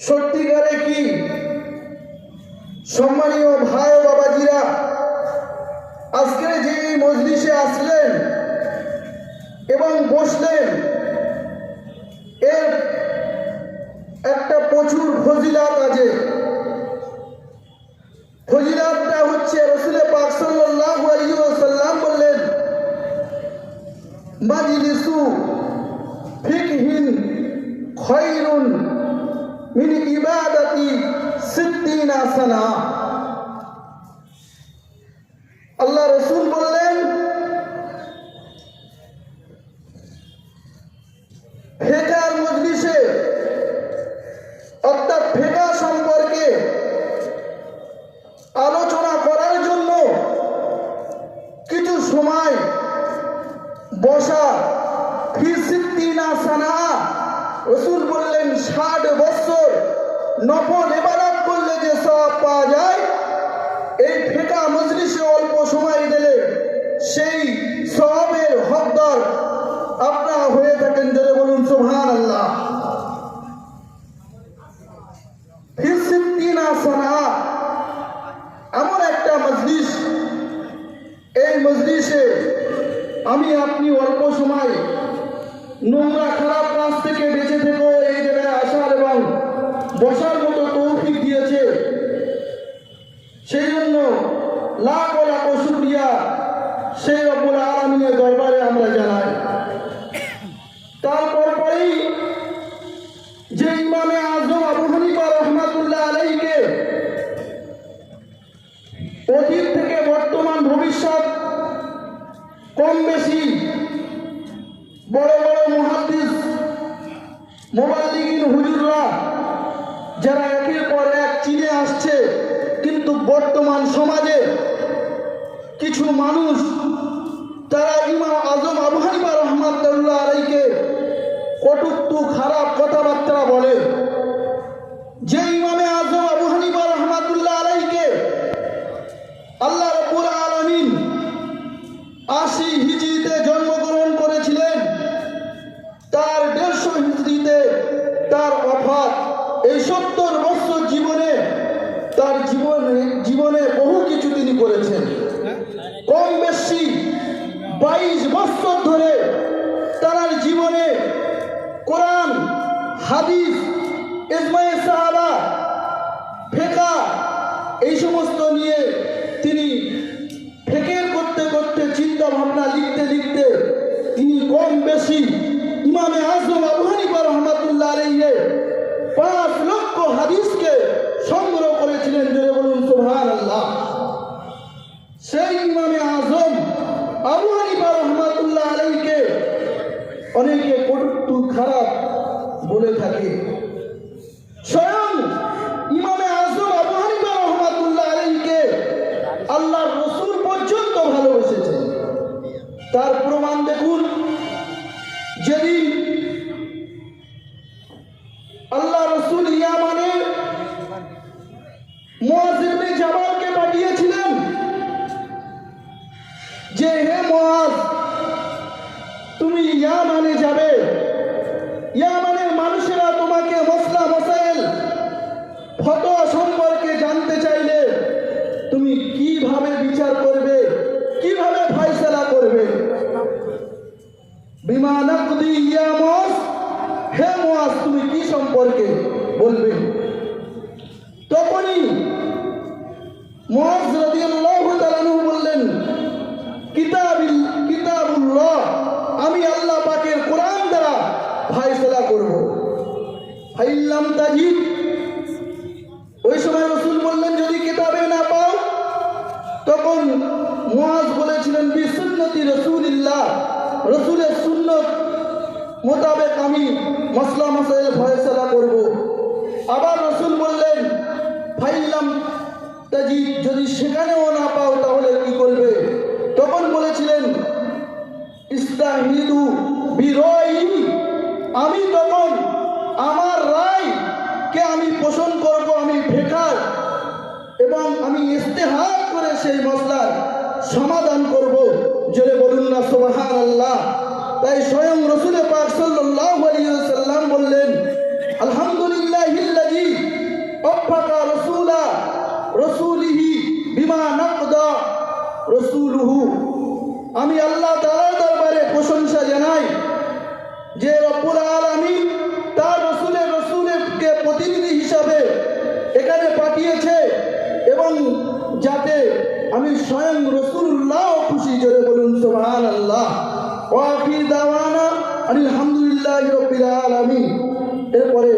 সত্যিকারে কি? সম্মানীয় ভাই ও বাবাজিরা, আজকে যে মজলিসে আসলেন এবং বসলেন, এর একটা প্রচুর ফজিলাত আছে। ফজিলাতটা হচ্ছে রসুলে পাক সাল্লাল্লাহু আলাইহি ওয়াসাল্লাম বললেন, মাজলিসু ফিকহিন খৈরুন মিন ইবাদাতি সিদ্দিনা সানা আল্লাহ রসুল বললেন ফেকার মজলিসে, অর্থাৎ ফেকা সম্পর্কে আলোচনা করার জন্য কিছু সময় বসা ফিসিদ্দিনা সানা, রসুল নফল এবাদত করলে যে সব পাওয়া যায়, এই ফেকা মজলিসে অল্প সময় দিলে সেই সবের হকদার আপনারা হয়ে থাকেন যদি বলুন সুবহান আল্লাহ এমন একটা মজলিস। এই মজলিসে আমি আপনি অল্প সময় নোংরা খারাপ কাজ থেকে বেঁচে থেকেও এই জায়গায় আসার এবং বসার মতো তৌফিক দিয়েছে। সেই জন্য লাখ লাখ শুক্রিয়া সেই রব্বুল আলমিনের দরবারে আমরা জানাই। তারপর পরেই যে ইমামে আজম আবু হানিফা রহমাতুল্লাহ আলাইকে অতীত থেকে বর্তমান ভবিষ্যৎ কম বেশি বড় বড় মহাদিস মোবাল্লিগিন হুজুররা যারা একের পর এক চিনে আসছে, কিন্তু বর্তমান সমাজে কিছু মানুষ, তারা ইমাম আজম আবু হানিফা রহমাতুল্লাহ আলাইকে কটুক্তু, খারাপ কথাবার্তা বলে। যে ইমামে আজম আবু হানিফা রহমাতুল্লাহ আলাইকে আল্লাহ রব্বুল আলামিন আশি হিজড়িতে জন্মগ্রহণ করেছিলেন তার দেড়শো হিজড়িতে তার অফাত এই সত্তর বছর জীবনে তার জীবনে জীবনে বহু কিছু তিনি করেছেন কম বেশি বাইশ বছর ধরে তার জীবনে কোরআন, হাদিস ইসমাই সাহাবা ফেকা এই সমস্ত নিয়ে তিনি ফেকের করতে করতে চিন্তা ভাবনা লিখতে লিখতে তিনি কম বেশি ইমামে আজম আবু হানিফা রহমাতুল্লাহ আলাইহি পাঁচ লক্ষ হাদিসকে সংগ্রহ করেছিলেন, জোরে বলুন সুবহান আল্লাহ সেই ইমামে আবু হানিফা রহমাতুল্লাহ আলাইকে অনেকে কটু খারাপ বলে থাকে। যে হে মুয়াজ তুমি ইয়ামানে যাবে। ইয়ামানের মানুষেরা তোমাকে মসলা মসাইল ফতোয়া সম্পর্কে জানতে চাইলে তুমি কীভাবে বিচার করবে, কীভাবে ফয়সালা করবে? বিমানাকুদি ইয়ামস হে মুয়াজ তুমি কি সম্পর্কে বলবে? তখনই মুয়াজ রাদিয়াল্লাহু তাআলা আনহু বললেন কিতাবিল কিতাবুল্লাহ আমি আল্লাহ পাকের কোরআন দ্বারা ফয়সালা করব ফাইল্লাম তাজিদ ওই সময় রসুল বললেন, যদি কিতাবে না পাও, তখন মুয়াজ বলেছিলেন বিসুন্নতি রসুলিল্লাহ। রসুলের সুন্নত মোতাবেক আমি মসলা মশাইল ফয়সলা করব। আবার রসুল বললেন, ফাইল্লাম তাজি যদি সেখানেও না পাও, তাহলে কি করবে? তখন বলেছিলেন, ইস্তাহিদু বিরয়ী আমি তখন আমার রায়কে আমি পোষণ করব আমি ভেকার এবং আমি ইস্তেহার করে সেই মশলার সমাধান করব। জেলে বলুন না সোহান আল্লাহ তাই স্বয়ং রসুল পাক সাল্লাহ সাল্লাম বললেন আলহামদুলিল্লাহ অফাকা রসুলা রসুলিহি বিমান রসুলহু। আমি আল্লাহ তারা আমি স্বয়ং রসুল্লাহ খুশি জোরে বলুন সোহান আল্লাহ ওয়াকি দাওয়ানা আলহামদুলিল্লাহ রবিল আলমিন। এরপরে